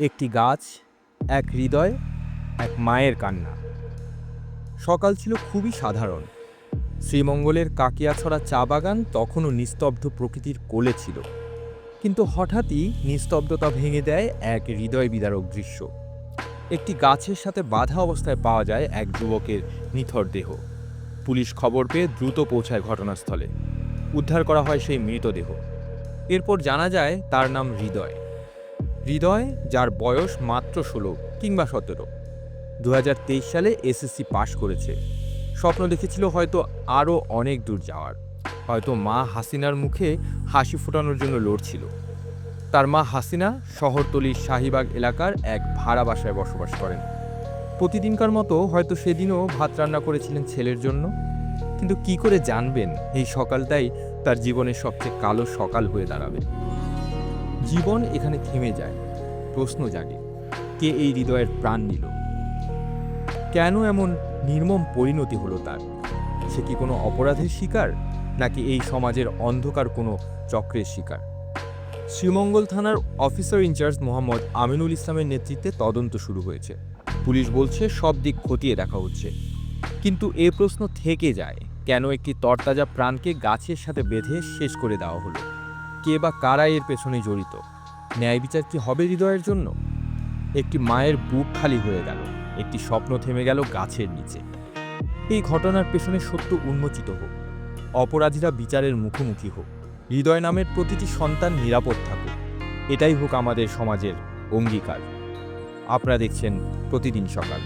একটি গাছ, এক হৃদয়, এক মায়ের কান্না। সকাল ছিল খুবই সাধারণ। শ্রীমঙ্গলের কাকিয়াছড়া চা বাগান তখনও নিস্তব্ধ প্রকৃতির কোলে ছিল। কিন্তু হঠাৎই নিস্তব্ধতা ভেঙে দেয় এক হৃদয় বিদারক দৃশ্য। একটি গাছের সাথে বাধা অবস্থায় পাওয়া যায় এক যুবকের নিথর দেহ। পুলিশ খবর পেয়ে দ্রুত পৌঁছায় ঘটনাস্থলে। উদ্ধার করা হয় সেই মৃতদেহ। এরপর জানা যায় তার নাম হৃদয়। হৃদয়, যার বয়স মাত্র ষোলো কিংবা সতেরো। দু সালে এসএসসি পাশ করেছে। স্বপ্ন দেখেছিল হয়তো আরও অনেক দূর যাওয়ার। হয়তো মা হাসিনার মুখে হাসি ফোটানোর জন্য লড়ছিল। তার মা হাসিনা শহরতলির শাহিবাগ এলাকার এক ভাড়া বাসায় বসবাস করেন। প্রতিদিনকার মতো হয়তো সেদিনও ভাত রান্না করেছিলেন ছেলের জন্য। কিন্তু কি করে জানবেন, এই সকালটাই তার জীবনের সবচেয়ে কালো সকাল হয়ে দাঁড়াবে। জীবন এখানে থেমে যায়। প্রশ্ন জাগে, কে এই হৃদয়ের প্রাণ নিল? কেন এমন নির্মম পরিণতি হলো তার? সে কি কোনো অপরাধের শিকার? নাকি এই সমাজের অন্ধকার কোনো চক্রের শিকার? শ্রীমঙ্গল থানার অফিসার ইনচার্জ মোহাম্মদ আমিনুল ইসলামের নেতৃত্বে তদন্ত শুরু হয়েছে। পুলিশ বলছে, সব দিক খতিয়ে দেখা হচ্ছে। কিন্তু এ প্রশ্ন থেকে যায়, কেন একটি তরতাজা প্রাণকে গাছের সাথে বেঁধে শেষ করে দেওয়া হলো? কে বা কারা এর পেছনে জড়িত? ন্যায় বিচার কি হবে হৃদয়ের জন্য? একটি মায়ের বুক খালি হয়ে গেল, একটি স্বপ্ন থেমে গেল গাছের নিচে। এই ঘটনার পেছনে সত্য উন্মোচিত হোক, অপরাধীরা বিচারের মুখোমুখি হোক, হৃদয় নামের প্রতিটি সন্তান নিরাপদ থাকুক, এটাই হোক আমাদের সমাজের অঙ্গীকার। আপনারা দেখছেন প্রতিদিন সকাল।